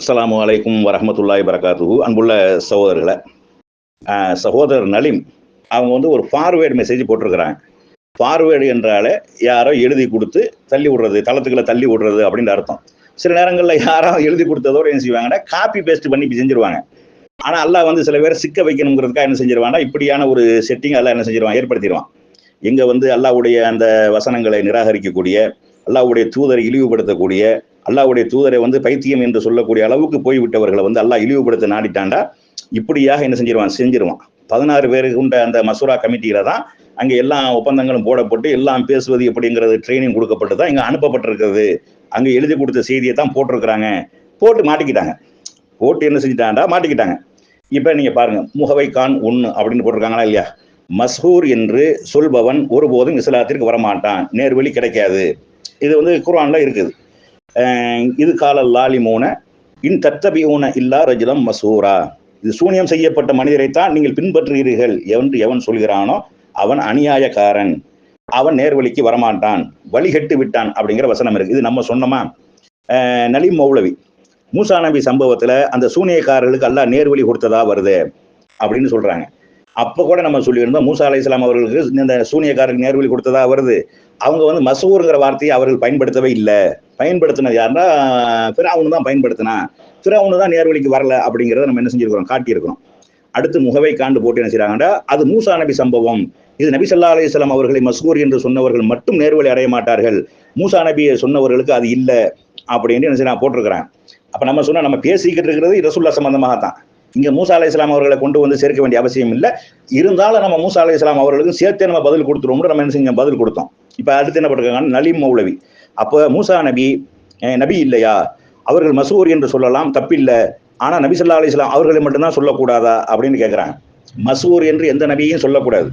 அஸ்லாம் வலைக்கும் வரமத்துல்லாய் வரகாத்து அன்புள்ள சகோதரர்களை சகோதரர் நலிம் அவங்க வந்து ஒரு ஃபார்வேர்டு மெசேஜ் போட்டிருக்கிறாங்க. ஃபார்வேர்டு என்றாலே யாரோ எழுதி கொடுத்து தள்ளி விடுறது தளத்துக்குள்ளே தள்ளி விடுறது அப்படின்ற அர்த்தம். சில நேரங்களில் யாரோ எழுதி கொடுத்ததோட என்ன செய்வாங்கன்னா காப்பி பேஸ்ட் பண்ணி இப்படி செஞ்சிருவாங்க. ஆனால் அல்லாஹ் வந்து சில பேர் சிக்க வைக்கணுங்கிறதுக்காக என்ன செஞ்சிருவாங்கன்னா இப்படியான ஒரு செட்டிங் அல்லாஹ் என்ன செஞ்சிருவான் ஏற்படுத்திடுவான் இங்கே வந்து அல்லாவுடைய அந்த வசனங்களை நிராகரிக்கக்கூடிய அல்லாவுடைய தூதரை இழிவுபடுத்தக்கூடிய அல்லாவுடைய தூதரை வந்து பைத்தியம் என்று சொல்லக்கூடிய அளவுக்கு போய்விட்டவர்களை வந்து அல்லாஹ் இழிவுபடுத்த நாடிட்டாண்டா இப்படியாக என்ன செஞ்சிருவான்? செஞ்சிருவான். பதினாறு பேருக்கு உண்ட அந்த மசூரா கமிட்டியில தான் அங்கே எல்லா ஒப்பந்தங்களும் போடப்பட்டு எல்லாம் பேசுவது எப்படிங்கிறது ட்ரைனிங் கொடுக்கப்பட்டு தான் இங்கே அனுப்பப்பட்டிருக்கிறது. அங்கே எழுதி கொடுத்த செய்தியை தான் போட்டிருக்கிறாங்க. போட்டு மாட்டிக்கிட்டாங்க. போட்டு என்ன செஞ்சுட்டாண்டா மாட்டிக்கிட்டாங்க. இப்போ நீங்க பாருங்க முகவை கான் ஒன்று அப்படின்னு போட்டிருக்காங்களா இல்லையா? மஸ்ஹூர் என்று சொல்பவன் ஒருபோதும் இஸ்லாத்திற்கு வரமாட்டான். நேர்வழி கிடைக்காது. இது வந்து குரான்ல இருக்குது. இது கால லாலிமூன இன் தத்தபியூன இல்லா ரஜிதம் மசூரா. இது சூனியம் செய்யப்பட்ட மனிதரைத்தான் நீங்கள் பின்பற்றுகிறீர்கள் என்று எவன் சொல்கிறானோ அவன் அநியாயக்காரன். அவன் நேர்வழிக்கு வரமாட்டான் வழிகட்டு விட்டான் அப்படிங்கிற வசனம் இருக்கு. இது நம்ம சொன்னோமா? நலிம் மௌலவி மூசா நபி சம்பவத்துல அந்த சூனியக்காரர்களுக்கு அல்லாஹ் நேர்வழி கொடுத்ததா வருது அப்படின்னு சொல்றாங்க. அப்ப கூட நம்ம சொல்லியிருந்தோம் மூசா அலி இஸ்லாம் அவர்களுக்கு இந்த சூனியக்காரருக்கு நேர்வழி கொடுத்ததா வருது. அவங்க வந்து மசூருங்கிற வார்த்தையை அவர்கள் பயன்படுத்தவே இல்லை. பயன்படுத்தினது யாருன்னா பிறவுனு தான் பயன்படுத்தினா பிறவுனு தான் நேர்வழிக்கு வரல அப்படிங்கிறத நம்ம என்ன செஞ்சிருக்கிறோம் காட்டியிருக்கிறோம். அடுத்து முகவை காண்டு போட்டு என்ன செய்றாங்கன்னா அது மூசா நபி சம்பவம். இது நபி சல்லா அலிஸ்லாம் அவர்களை மஸ்கூர் என்று சொன்னவர்கள் மட்டும் நேர்வழி அடைய மாட்டார்கள். மூசா நபியை சொன்னவர்களுக்கு அது இல்லை அப்படின்னு என்ன நான் போட்டிருக்கிறேன் அப்போ நம்ம சொன்னால் நம்ம பேசிக்கிட்டு இருக்கிறது ரசுல்லா சம்பந்தமாக தான். இங்கே மூசா அலை இஸ்லாம் அவர்களை கொண்டு வந்து சேர்க்க வேண்டிய அவசியம் இல்லை. இருந்தாலும் நம்ம மூசா அலி இஸ்லாம் அவர்களுக்கும் சேர்த்தே நம்ம பதில் கொடுத்துருவோம்னு நம்ம என்ன செஞ்சோம் பதில் கொடுத்தோம். இப்போ அடுத்து என்ன பண்ணிருக்காங்க நலீம் மௌலவி. அப்போ மூசா நபி நபி இல்லையா? அவர்கள் மசூர் என்று சொல்லலாம் தப்பில்லை. ஆனால் நபி சொல்லா அலி இஸ்லாம் அவர்களை மட்டும்தான் சொல்லக்கூடாதா? அப்படின்னு கேட்குறாங்க மசூர் என்று எந்த நபியையும் சொல்லக்கூடாது.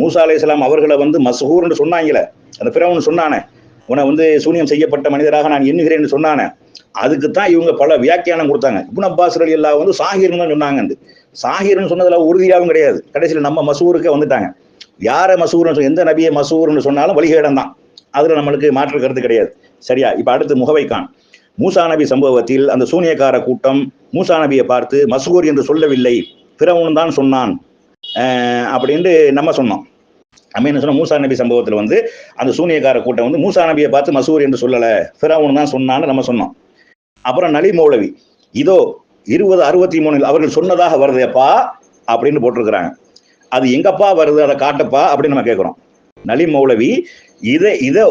மூசா அலி இஸ்லாம் அவர்களை வந்து மசூர்னு சொன்னாங்களே. அந்த பிறவன் சொன்னானே உன்னை வந்து சூனியம் செய்யப்பட்ட மனிதராக நான் எண்ணுகிறேன்னு சொன்னானே. அதுக்கு தான் இவங்க பல வியாக்கியானம் கொடுத்தாங்க. இப்னு அப்பாஸ் அலி அல்லா வந்து சாஹிர்னு தான் சொன்னாங்க சாஹிர்னு சொன்னதில் உறுதியாகவும் கிடையாது. கடைசியில் நம்ம மசூருக்கே வந்துட்டாங்க. யாரை மசூர்னு எந்த நபியை மசூர்னு சொன்னாலும் வழிகேடம் தான் அதில் நம்மளுக்கு மாற்று கருத்து கிடையாது. சரியா? இப்போ அடுத்து முகவைக்கான் மூசா நபி சம்பவத்தில் அந்த சூனியக்கார கூட்டம் மூசா நபியை பார்த்து மசூர் என்று சொல்லவில்லை. பிறவன் தான் சொன்னான். அப்படின்ட்டு நம்ம சொன்னோம். நம்ம என்ன சொன்னோம்? மூசா நபி சம்பவத்தில் வந்து அந்த சூனியக்கார கூட்டம் வந்து மூசா நபியை பார்த்து மசூர் என்று சொல்லலை. பிறவன் தான் சொன்னான்னு நம்ம சொன்னோம். அப்புறம் நலி மௌலவி இதோ இருபது அறுபத்தி மூணில் அவர்கள் சொன்னதாக வருதேப்பா அப்படின்னு போட்டிருக்கிறாங்க. அது எங்கப்பா வருது? அதை காட்டப்பா அப்படின்னு நம்ம கேட்குறோம் நலி மௌலவி இதை இதை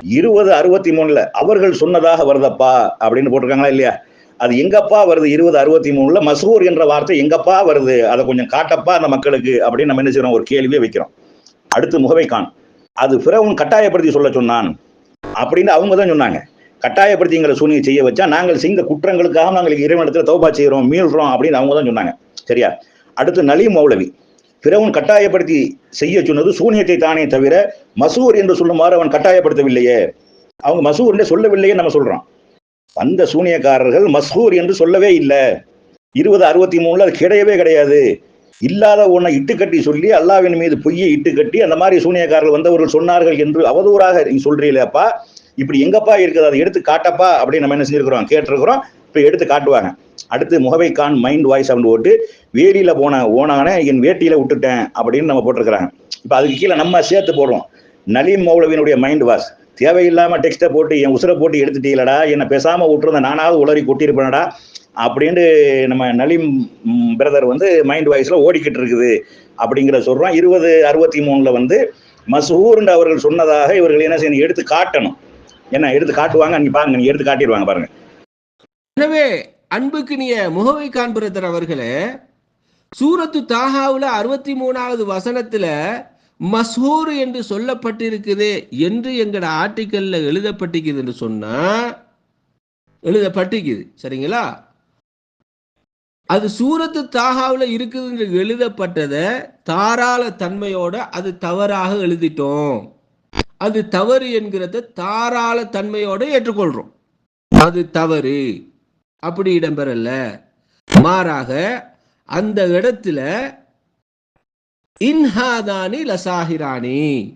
இருபது அறுபத்தி மூணுல அவர்கள் சொன்னதாக வருதப்பா அப்படின்னு போட்டிருக்காங்களா இல்லையா? அது எங்கப்பா வருது இருபது அறுபத்தி மூணுல மசூர் என்ற வார்த்தை எங்கப்பா வருது? அதை கொஞ்சம் காட்டப்பா அந்த மக்களுக்கு அப்படின்னு நம்ம என்ன செய்யறோம் ஒரு கேள்வியை வைக்கிறோம். அடுத்து முகவை கான் அது பிறவும் கட்டாயப்படுத்தி சொல்ல சொன்னான் அப்படின்னு அவங்க தான் சொன்னாங்க. கட்டாயப்படுத்தி எங்களை சூனியை செய்ய வச்சா நாங்கள் செய்த குற்றங்களுக்காக நாங்கள் இறைவனத்தில் தௌபா செய்கிறோம் மீள்றோம் அப்படின்னு அவங்க தான் சொன்னாங்க. சரியா? அடுத்து நலி மௌலவி பிறவன் கட்டாயப்படுத்தி செய்ய சொன்னது சூனியத்தை தானே தவிர மசூர் என்று சொல்லுமாறு அவன் கட்டாயப்படுத்தவில்லையே. அவங்க மசூர் என்று சொல்லவில்லையே நம்ம சொல்றோம். அந்த சூனியக்காரர்கள் மசூர் என்று சொல்லவே இல்லை. இருபது அறுபத்தி மூணுல அது கிடையவே கிடையாது. இல்லாத ஒன்றை இட்டுக்கட்டி சொல்லி அல்லாவின் மீது பொய்யை இட்டுக்கட்டி அந்த மாதிரி சூனியக்காரர்கள் வந்தவர்கள் சொன்னார்கள் என்று அவதூறாக நீங்க சொல்றீங்களேப்பா இப்படி எங்கப்பா இருக்குது? அதை எடுத்து காட்டப்பா. அப்படின்னு நம்ம என்ன செஞ்சிருக்கிறோம் கேட்டிருக்கிறோம். இப்போ எடுத்து காட்டுவாங்க. அடுத்து முகவை கான் மைண்ட் வாய்ஸ் அப்படின்னு போட்டு வேலியில் போன ஓனான என் வேட்டியில் விட்டுட்டேன் அப்படின்னு நம்ம போட்டிருக்கிறாங்க. இப்போ அதுக்கு கீழே நம்ம சேர்த்து போடுறோம். நலீம் மௌலவினுடைய மைண்ட் வாஷ் தேவையில்லாமல் டெக்ஸ்ட்டை போட்டு என் உசுரை போட்டு எடுத்துட்டீங்களடா என்னை பேசாமல் விட்டுருந்த நானாவது உளறி கொட்டியிருப்பேனடா அப்படின்ட்டு நம்ம நலீம் பிரதர் வந்து மைண்ட் வாய்ஸில் ஓடிக்கிட்டு இருக்குது அப்படிங்கிற சொல்கிறோம் இருபது அறுபத்தி மூணுல வந்து மசூர்ன்ற அவர்கள் சொன்னதாக இவர்கள் என்ன செய்யணும் எடுத்து காட்டணும். என்ன எடுத்து காட்டுவாங்க? நீ பாருங்க நீ எடுத்து காட்டிடுவாங்க பாருங்கள் எனவே அன்புக்கினிய முகவை காண்பிரதர் அவர்களே சூரத்து தாஹாவுல அறுபத்தி மூணாவது வசனத்துல மசூர் என்று சொல்லப்பட்டிருக்குது என்று எங்கட ஆர்டிக்கல்ல எழுதப்பட்டிருக்குது என்று சொன்னா எழுதப்பட்டிருக்குது. சரிங்களா? அது சூரத்து தாகாவில் இருக்குது என்று எழுதப்பட்டதை தாராள தன்மையோட அது தவறாக எழுதிட்டோம். அது தவறு என்கிறத தாராள தன்மையோட ஏற்றுக்கொள்றோம். அது தவறு. அப்படி இடம்பெறல. மாறாக அந்த இடத்துல இன்ஹாதானி லசாஹிரானி.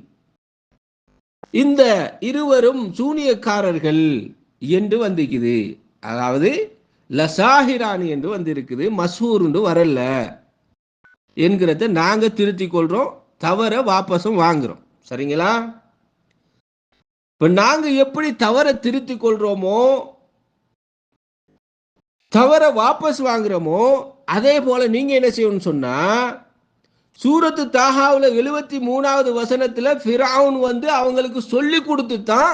இந்த இருவரும் சூனியக்காரர்கள் என்று வந்திருக்குது. அதாவது லசாஹிரானி என்று வந்திருக்குது மசூர்னு என்று வரல. என்கிறத நாங்க திருத்திக் கொள்றோம் தவற வாபஸும் வாங்குறோம். சரிங்களா? இப்ப நாங்க எப்படி தவற திருத்திக் கொள்றோமோ தவற வாபஸ் வாங்குறோமோ அதே போல நீங்க என்ன செய்யணும்னு சொன்னா சூரத்து தாகாவில் எழுபத்தி மூணாவது வசனத்துல ஃபிரவுன் வந்து அவங்களுக்கு சொல்லி கொடுத்து தான்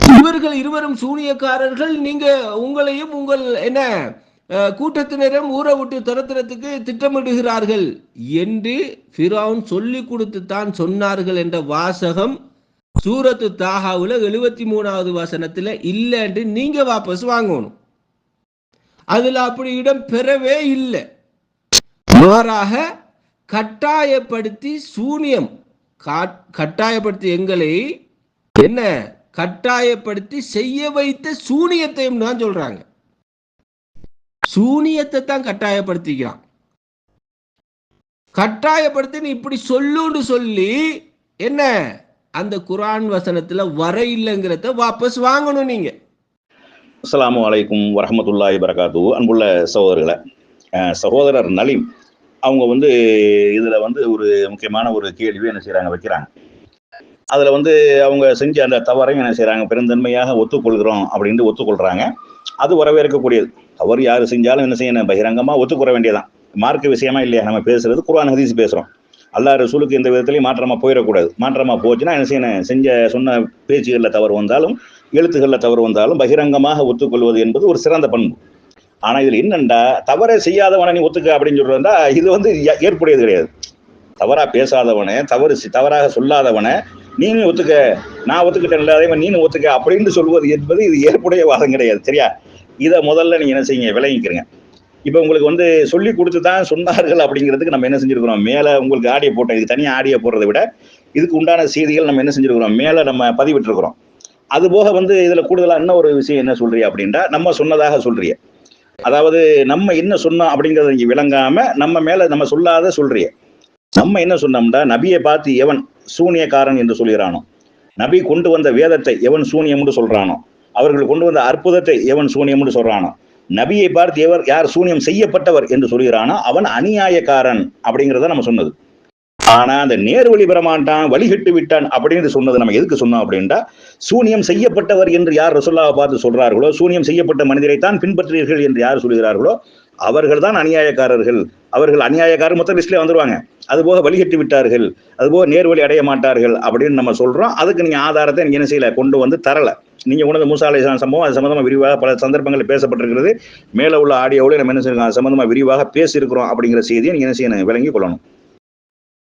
இவர்கள் இருவரும் சூனியக்காரர்கள் நீங்க உங்களையும் உங்கள் என்ன கூட்டத்தினரும் ஊரை விட்டு துரத்துறதுக்கு திட்டமிடுகிறார்கள் என்று ஃபிரவுன் சொல்லி கொடுத்து தான் சொன்னார்கள் என்ற வாசகம் சூரத்து தாகாவுல எழுபத்தி மூணாவது வசனத்துல இல்லைன்ட்டு நீங்க வாபஸ் வாங்கணும். அதுல அப்படி இடம் பெறவே இல்லை. மாறாக கட்டாயப்படுத்தி சூனியம். காட்- கட்டாயப்படுத்தி எங்களை என்ன? கட்டாயப்படுத்தி செய்ய வைத்த சூனியத்தையும் தான் சொல்றாங்க. சூனியத்தை தான் கட்டாயப்படுத்திக்கிறான். கட்டாயப்படுத்தி நீ இப்படி சொல்லுன்னு சொல்லி என்ன? அந்த குரான் வசனத்துல வர இல்லைங்கிறத வாபஸ் வாங்கணும் நீங்க. அஸ்லாம் வலைக்கும் வரஹமத்துல்லாஹி வரகாத்து அன்புள்ள சகோதரர்களை சகோதரர் நலீம் அவங்க வந்து இதில் வந்து ஒரு முக்கியமான ஒரு கேள்வி என்ன செய்கிறாங்க வைக்கிறாங்க. அதில் வந்து அவங்க செஞ்ச அந்த தவறையும் என்ன செய்கிறாங்க பெருந்தன்மையாக ஒத்துக்கொள்கிறோம் அப்படின்ட்டு ஒத்துக்கொள்கிறாங்க அது வரவேற்கக்கூடியது. தவறு யார் செஞ்சாலும் என்ன செய்யணும் பகிரங்கமாக ஒத்துக்கொள்ள வேண்டியதான் மார்க்க விஷயமா இல்லையா? நம்ம பேசுறது குரான் ஹதீஸ் பேசுகிறோம் அல்லா ரசூலுக்கு எந்த விதத்திலையும் மாற்றமாக போயிடக்கூடாது. மாற்றமாக போச்சுன்னா என்ன செய்யணும்? செஞ்ச சொன்ன பேச்சுகளில் தவறு வந்தாலும் எழுத்துக்களில் தவறு வந்தாலும் பகிரங்கமாக ஒத்துக்கொள்வது என்பது ஒரு சிறந்த பண்பு. ஆனால் இதில் என்னண்டா? தவறை செய்யாதவனை நீ ஒத்துக்க அப்படின்னு சொல்றா இது வந்து ஏ- ஏற்புடையது கிடையாது. தவறாக பேசாதவனை தவறு தவறாக சொல்லாதவனை நீனும் ஒத்துக்க நான் ஒத்துக்கிட்டேன்ல அதே மாதிரி நீனும் ஒத்துக்க அப்படின்னு சொல்வது என்பது இது ஏற்புடைய வாதம் கிடையாது. சரியா? இதை முதல்ல நீங்கள் என்ன செய்யுங்க? விளங்கிக்கிறீங்க. இப்போ உங்களுக்கு வந்து சொல்லி கொடுத்து தான் சொன்னார்கள் அப்படிங்கிறதுக்கு நம்ம என்ன செஞ்சிருக்கிறோம்? மேலே உங்களுக்கு ஆடியோ போட்டோம் இது தனியாக ஆடியோ போடுறதை விட இதுக்கு உண்டான செய்திகள் நம்ம என்ன செஞ்சிருக்கிறோம்? மேலே நம்ம பதிவிட்டிருக்கிறோம். அது போக வந்து இதுல கூடுதலா என்ன ஒரு விஷயம் என்ன சொல்றிய அப்படின்னா நம்ம சொன்னதாக சொல்றிய அதாவது நம்ம என்ன சொன்னோம் அப்படிங்கிறத இங்கே விளங்காம நம்ம மேல நம்ம சொல்லாத சொல்றிய நம்ம என்ன சொன்னோம்னா நபியை பார்த்து எவன் சூனியக்காரன் என்று சொல்கிறானோ? நபி கொண்டு வந்த வேதத்தை எவன் சூனியம்னு சொல்றானோ? அவர்கள் கொண்டு வந்த அற்புதத்தை எவன் சூனியம்னு சொல்றானோ? நபியை பார்த்து எவர் யார் சூனியம் செய்யப்பட்டவர் என்று சொல்கிறானோ அவன் அநியாயக்காரன் அப்படிங்கிறத நம்ம சொன்னது. ஆனா அந்த நேர் வழி பெற வழிகிட்டு விட்டான் அப்படின்னு சொன்னது நம்ம எதுக்கு சொன்னோம் அப்படின்ட்டா சூனியம் செய்யப்பட்டவர் என்று யார் ரசோல்லாவை பார்த்து சொல்றார்களோ சூனியம் செய்யப்பட்ட மனிதரைத்தான் பின்பற்றுவீர்கள் என்று யார் சொல்கிறார்களோ அவர்கள் தான் அநியாயக்காரர்கள். அவர்கள் அநியாயக்காரர் மொத்த லிஸ்ட்லேயே வந்துருவாங்க. அதுபோக வழிகட்டி விட்டார்கள். அதுபோக நேர்வழி அடைய மாட்டார்கள் அப்படின்னு நம்ம சொல்றோம். அதுக்கு நீங்க ஆதாரத்தை நீங்க என்ன செய்யல? கொண்டு வந்து தரலை. நீங்கள் உணர்ந்த மூசாலை சம்பவம் அது சம்மந்தமாக விரிவாக பல சந்தர்ப்பங்களில் பேசப்பட்டிருக்கிறது. மேலே உள்ள ஆடியோவில் நம்ம என்ன செய்யணும் அது விரிவாக பேசியிருக்கிறோம் அப்படிங்கிற செய்தியை நீங்கள் என்ன செய்யணும்? விளங்கி கொள்ளணும்.